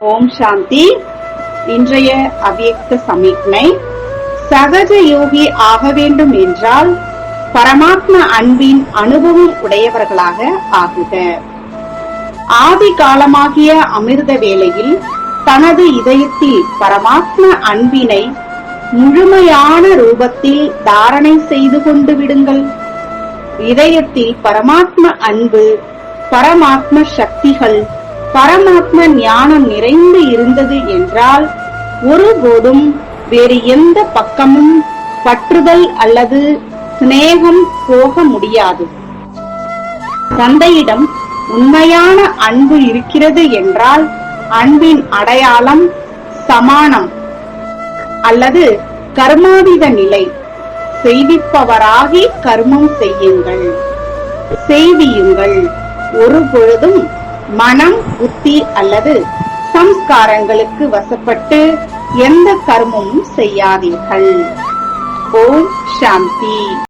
ஓம் சாந்தி. இன்றைய அவ்வியக்த சமிக்ஞை சகஜ யோகி ஆக வேண்டும் என்றால் பரமாத்ம அன்பின் அனுபவம் உடையவர்களாக ஆகுக. ஆதி காலமாகிய அமிர்த வேளையில் தனது இதயத்தில் பரமாத்ம அன்பினை முழுமையான ரூபத்தில் தாரணை செய்து கொண்டு விடுங்கள். இதயத்தில் பரமாத்ம அன்பு பரமாத்ம சக்திகள் பரமாத்ம ஞானம் நிறைந்து இருந்தது என்றால் ஒருபோதும் வேறு எந்த பக்கமும் பற்றுதல் அல்லது சிநேகம் போக முடியாது. தந்தையிடம் உண்மையான அன்பு இருக்கிறது என்றால் அன்பின் அடையாளம் சமானம் அல்லது கர்மாவித நிலை. செய்விப்பவராகி கர்மம் செய்யுங்கள். செய்வியுங்கள் ஒரு பொழுதும் மனம் புத்தி அல்லது சம்ஸ்காரங்களுக்கு வசப்பட்டு எந்த கர்மமும் செய்யாதீர்கள். ஓம் சாந்தி.